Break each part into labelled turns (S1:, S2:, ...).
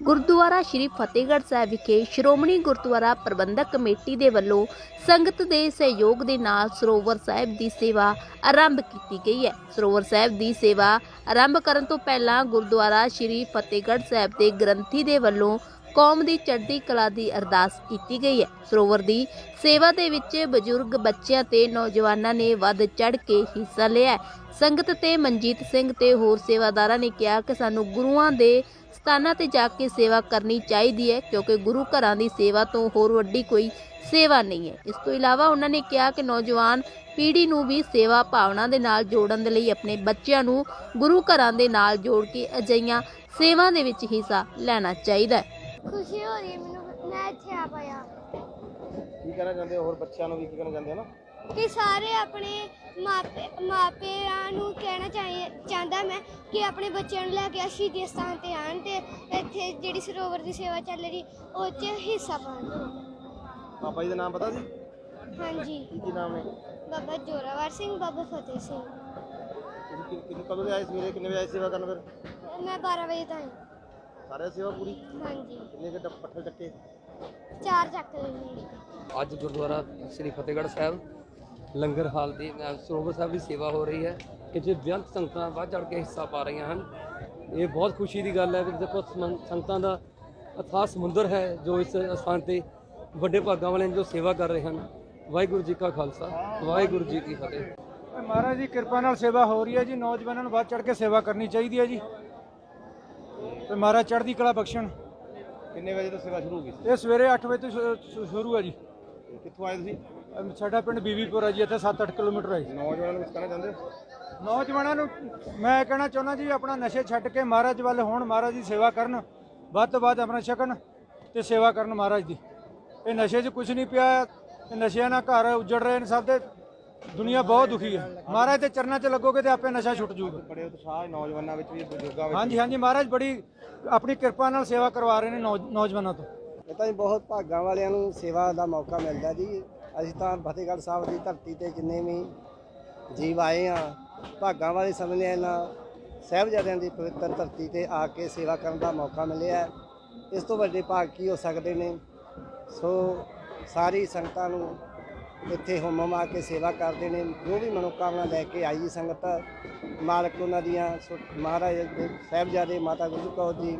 S1: ਗੁਰਦੁਆਰਾ ਸ਼੍ਰੀ ਫਤਿਹਗੜ੍ਹ ਸਾਹਿਬ ਵਿਖੇ ਸ਼੍ਰੋਮਣੀ ਗੁਰਦੁਆਰਾ ਪ੍ਰਬੰਧਕ ਕਮੇਟੀ ਦੇ ਵੱਲੋਂ ਸੰਗਤ ਦੇ ਸਹਿਯੋਗ ਦੇ ਨਾਲ ਸਰੋਵਰ ਸਾਹਿਬ ਦੀ ਸੇਵਾ ਆਰੰਭ ਕੀਤੀ ਗਈ ਹੈ। ਸਰੋਵਰ ਸਾਹਿਬ ਦੀ ਸੇਵਾ ਆਰੰਭ ਕਰਨ ਤੋਂ ਪਹਿਲਾਂ ਗੁਰਦੁਆਰਾ ਸ਼੍ਰੀ ਫਤਿਹਗੜ੍ਹ ਸਾਹਿਬ ਦੇ ਗ੍ਰੰਥੀ ਦੇ ਵੱਲੋਂ ਕੌਮ ਦੀ ਚੜ੍ਹਦੀ ਕਲਾ ਦੀ ਅਰਦਾਸ ਕੀਤੀ ਗਈ ਹੈ। ਸਰੋਵਰ ਦੀ ਸੇਵਾ ਦੇ ਵਿੱਚ ਬਜ਼ੁਰਗ ਬੱਚਿਆਂ ਤੇ ਨੌਜਵਾਨਾਂ ਨੇ ਵੱਧ ਚੜ੍ਹ ਕੇ ਹਿੱਸਾ ਲਿਆ ਸੰਗਤ ਤੇ ਮਨਜੀਤ ਸਿੰਘ ਤੇ ਹੋਰ ਸੇਵਾਦਾਰਾਂ ਨੇ ਕਿਹਾ ਕਿ ਸਾਨੂੰ ਗੁਰੂਆਂ ਦੇ ਸਥਾਨਾਂ ਤੇ ਜਾ ਕੇ ਸੇਵਾ ਕਰਨੀ ਚਾਹੀਦੀ ਹੈ, ਕਿਉਂਕਿ ਗੁਰੂ ਘਰਾਂ ਦੀ ਸੇਵਾ ਤੋਂ ਹੋਰ ਵੱਡੀ ਕੋਈ ਸੇਵਾ ਨਹੀਂ ਹੈ। ਇਸ ਤੋਂ ਇਲਾਵਾ ਉਹਨਾਂ ਨੇ ਕਿਹਾ ਕਿ ਨੌਜਵਾਨ ਪੀੜ੍ਹੀ ਨੂੰ ਵੀ ਸੇਵਾ ਭਾਵਨਾ ਦੇ ਨਾਲ ਜੋੜਨ ਦੇ ਲਈ ਆਪਣੇ ਬੱਚਿਆਂ ਨੂੰ ਗੁਰੂ ਘਰਾਂ ਦੇ ਨਾਲ ਜੋੜ ਕੇ ਅਜਈਆਂ ਸੇਵਾ ਦੇ ਵਿੱਚ ਹਿੱਸਾ ਲੈਣਾ ਚਾਹੀਦਾ ਹੈ।
S2: ਖੁਸ਼ੀ ਹੋ ਰਹੀ ਹੈ ਮੈਨੂੰ ਮੈਂ ਇੱਥੇ ਆ ਪਾਇਆ।
S3: ਕੀ ਕਹਿਣਾ ਚਾਹੁੰਦੇ ਹੋ? ਹੋਰ ਬੱਚਿਆਂ ਨੂੰ ਵੀ ਕੀ ਕਹਿਣਾ ਚਾਹੁੰਦੇ ਹੋ ਨਾ?
S2: ਕਿ ਸਾਰੇ ਆਪਣੇ ਮਾਪੇ ਮਾਪਿਆਂ ਨੂੰ ਕਹਿਣਾ ਚਾਹੀ ਚਾਹੁੰਦਾ ਮੈਂ ਕਿ ਆਪਣੇ ਬੱਚਿਆਂ ਨੂੰ ਲੈ ਕੇ ਸ਼ਹੀਦੀ ਸਥਾਨ ਤੇ ਆਣ ਤੇ ਇੱਥੇ ਜਿਹੜੀ ਸਰੋਵਰ ਦੀ ਸੇਵਾ ਚੱਲ ਰਹੀ ਉਹ 'ਚ ਹਿੱਸਾ ਪਾਉਣ।
S3: ਪਾਪਾ ਜੀ ਦਾ ਨਾਮ ਪਤਾ ਸੀ?
S2: ਹਾਂਜੀ।
S3: ਕੀ ਕੀ ਨਾਮ ਨੇ
S2: ਬਾਬਾ ਜੋਰਾਵਰ ਸਿੰਘ ਬਾਬਾ ਫਤਿਹ ਸਿੰਘ।
S3: ਤੁਸੀਂ ਕਿ- ਕਦੋਂ ਦੇ ਆਏ ਸਵੇਰੇ ਕਿੰਨੇ ਵਜੇ ਆਏ ਸੇਵਾ ਕਰਨ ਫਿਰ?
S2: ਮੈਂ 12 ਵਜੇ ਤੱਕ
S3: ਸਾਰੇ ਸੇਵਾ ਪੂਰੀ?
S2: ਹਾਂਜੀ।
S3: ਕਿੰਨੇ ਕਿ ਪੱਠੇ ਚੱਕੇ?
S2: ਚਾਰ ਚੱਕ ਲੈਣੇ
S4: ਅੱਜ ਗੁਰਦੁਆਰਾ ਸ੍ਰੀ ਫਤਿਹਗੜ੍ਹ ਸਾਹਿਬ ਲੰਗਰ ਹਾਲ ਦੀ ਅ, ਸਰੋਵਰ ਸਾਹਿਬ ਦੀ ਸੇਵਾ ਹੋ ਰਹੀ ਹੈ। ਕਿ ਜੇ ਬੇਅੰਤ ਸੰਗਤਾਂ ਵੱਧ ਚੜ ਕੇ ਹਿੱਸਾ ਪਾ ਰਹੀਆਂ ਹਨ। ਇਹ ਬਹੁਤ ਖੁਸ਼ੀ ਦੀ ਗੱਲ ਹੈ ਕਿ ਦੇਖੋ ਸਮੰ- ਸੰਗਤਾਂ ਦਾ ਅਥਾਹ ਸਮੁੰਦਰ ਹੈ ਜੋ ਇਸ ਸਥਾਨ ਤੇ ਵੱਡੇ ਭਾਗਾਂ ਵਾਲੇ ਨੇ ਜੋ ਸੇਵਾ ਕਰ ਰਹੇ ਹਨ। ਵਾਹਿਗੁਰੂ ਜੀ ਕਾ ਖਾਲਸਾ ਵਾਹਿਗੁਰੂ ਜੀ ਕੀ ਫਤਿਹ।
S5: ਮਹਾਰਾਜ ਦੀ ਕਿਰਪਾ ਨਾਲ ਸੇਵਾ ਹੋ ਰਹੀ ਹੈ ਜੀ। ਨੌਜਵਾਨਾਂ ਨੂੰ ਵੱਧ ਚੜ ਕੇ ਸੇਵਾ ਕਰਨੀ ਚਾਹੀਦੀ ਹੈ ਜੀ। ਤੇ ਮਹਾਰਾਜ ਚੜ੍ਹਦੀ ਕਲਾ ਬਖਸ਼ਣ।
S3: ਕਿੰਨੇ ਵਜੇ ਤੋਂ ਸੇਵਾ ਸ਼ੁਰੂ ਹੋ ਗਈ ਸੀ?
S5: ਇਹ ਸਵੇਰੇ 8 ਵਜੇ ਤੋਂ ਸ਼ੁ- ਸ਼ੁ- ਸ਼ੁਰੂ ਹੈ ਜੀ।
S3: ਤੇ ਕਿੱਥੋਂ ਆਏ ਤੁਸੀਂ?
S5: ਅਮ ਸਾਡਾ ਪਿੰਡ ਬੀਬੀਪੁਰ ਹੈ ਜੀ ਇੱਥੇ 7-8 ਕਿਲੋਮੀਟਰ ਹੈ ਜੀ।
S3: ਨੌਜਵਾਨਾਂ ਨੂੰ ਕੁਝ ਕਹਿਣਾ ਚਾਹੁੰਦੇ ਹੋ?
S5: ਨੌਜਵਾਨਾਂ ਨੂੰ ਮੈਂ ਕਹਿਣਾ ਚਾਹੁੰਦਾ ਜੀ ਆਪਣਾ ਨਸ਼ੇ ਛੱਡ ਕੇ ਮਹਾਰਾਜ ਵੱਲ ਹੋਣ ਮਹਾਰਾਜ ਦੀ ਸੇਵਾ ਕਰਨ ਵੱਧ ਤੋਂ ਵੱਧ ਆਪਣਾ ਛਕਣ ਤੇ ਸੇਵਾ ਕਰਨ ਮਹਾਰਾਜ ਦੀ। ਇਹ ਨਸ਼ੇ 'ਚ ਕੁਝ ਨਹੀਂ ਪਿਆ ਇਹ ਨਸ਼ਿਆਂ ਨਾਲ ਘਰ ਉਜੜ ਰਹੇ ਨੇ ਸਭ ਦੇ। ਦੁਨੀਆ ਬਹੁਤ ਦੁਖੀ ਹੈ। ਮਹਾਰਾਜ ਦੇ ਚਰਨਾਂ 'ਚ ਲੱਗੋਗੇ ਤੇ ਆਪੇ ਨਸ਼ਾ ਛੁੱਟ ਜੂਗਾ
S3: ਬੜੇ ਉਤਸ਼ਾਹ ਨੌਜਵਾਨਾਂ ਵਿੱਚ ਵੀ ਬਜ਼ੁਰਗਾਂ ਵਿੱਚ
S5: ਹਾਂਜੀ ਹਾਂਜੀ ਮਹਾਰਾਜ ਬੜੀ ਆਪਣੀ ਕਿਰਪਾ ਨਾਲ ਸੇਵਾ ਕਰਵਾ ਰਹੇ ਨੇ ਨੌਜਵਾਨਾਂ ਤੋਂ।
S6: ਇਹ ਤਾਂ ਜੀ ਬਹੁਤ ਭਾਗਾਂ ਵਾਲਿਆਂ ਨੂੰ ਸੇਵਾ ਦਾ ਮੌਕਾ ਮਿਲਦਾ ਜੀ। ਅਸੀਂ ਤਾਂ ਫਤਿਹਗੜ੍ਹ ਸਾਹਿਬ ਦੀ ਧਰਤੀ ਤੇ ਜਿੰਨੇ ਵੀ ਜੀਵ ਆਏ ਆ ਭਾਗਾਂ ਵਾਲੇ ਸਮਝਦੇ ਆ ਇਹਨਾਂ ਸਾਹਿਬਜ਼ਾਦਿਆਂ ਦੀ ਪਵਿੱਤਰ ਧਰਤੀ ਤੇ ਆ ਕੇ ਸੇਵਾ ਕਰਨ ਦਾ ਮੌਕਾ ਮਿਲਿਆ। ਇਸ ਤੋਂ ਵੱਡੇ ਭਾਗ ਕੀ ਹੋ ਸਕਦੇ ਨੇ? ਸੋ ਸਾਰੀ ਸੰਗਤਾਂ ਨੂੰ ਇੱਥੇ ਹੁਮਮ ਆ ਕੇ ਸੇਵਾ ਕਰਦੇ ਨੇ ਜੋ ਵੀ ਮਨੋਕਾਮਨਾ ਲੈ ਕੇ ਆਈ ਸੰਗਤ ਮਾਲਕ ਉਹਨਾਂ ਦੀਆਂ ਸੋ- ਮਹਾਰਾਜ ਦੇ ਸਾਹਿਬਜ਼ਾਦੇ ਮਾਤਾ ਗੁਜਰ ਕੌਰ ਜੀ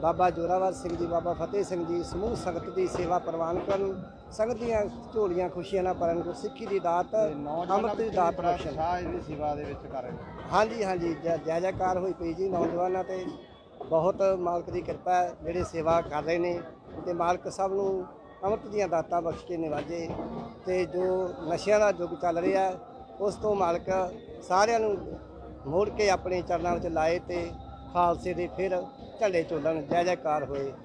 S6: ਬਾਬਾ ਜੋਰਾਵਰ ਸਿੰਘ ਜੀ ਬਾਬਾ ਫਤਿਹ ਸਿੰਘ ਜੀ ਸਮੂਹ ਸੰਗਤ ਦੀ ਸੇਵਾ ਪ੍ਰਵਾਨ ਕਰਨ ਸੰਗਤ ਦੀਆਂ ਝੋਲੀਆਂ ਖੁਸ਼ੀਆਂ ਨਾਲ ਭਰਨ ਗੁਰਸਿੱਖੀ ਦੀ ਦਾਤ ਅੰਮ੍ਰਿਤ ਦੀ ਦਾਤ ਬਖਸ਼ਣ
S3: ਇਹਦੀ ਸੇਵਾ ਦੇ ਵਿੱਚ ਕਰ ਰਹੇ ਨੇ।
S6: ਹਾਂਜੀ ਹਾਂਜੀ ਜੈ ਜੈ ਜੈਕਾਰ ਹੋਈ ਪਈ ਜੀ ਨੌਜਵਾਨਾਂ ਤੇ ਬਹੁਤ ਮਾਲਕ ਦੀ ਕਿਰਪਾ ਹੈ ਜਿਹੜੇ ਸੇਵਾ ਕਰ ਰਹੇ ਨੇ ਤੇ ਮਾਲਕ ਸਭ ਨੂੰ ਅੰਮ੍ਰਿਤ ਦੀਆਂ ਦਾਤਾਂ ਬਖਸ਼ ਕੇ ਨਿਵਾਜੇ ਤੇ ਜੋ ਨਸ਼ਿਆਂ ਦਾ ਯੁੱਗ ਚੱਲ ਰਿਹਾ, ਉਸ ਤੋਂ ਮਾਲਕ ਸਾਰਿਆਂ ਨੂੰ ਮੋੜ ਕੇ ਆਪਣੇ ਚਰਨਾਂ ਵਿੱਚ ਲਾਏ ਤੇ ਖਾਲਸੇ ਦੇ ਫਿਰ ਝੰਡੇ ਚੋਲਣ ਜੈ ਜੈਕਾਰ ਹੋਏ।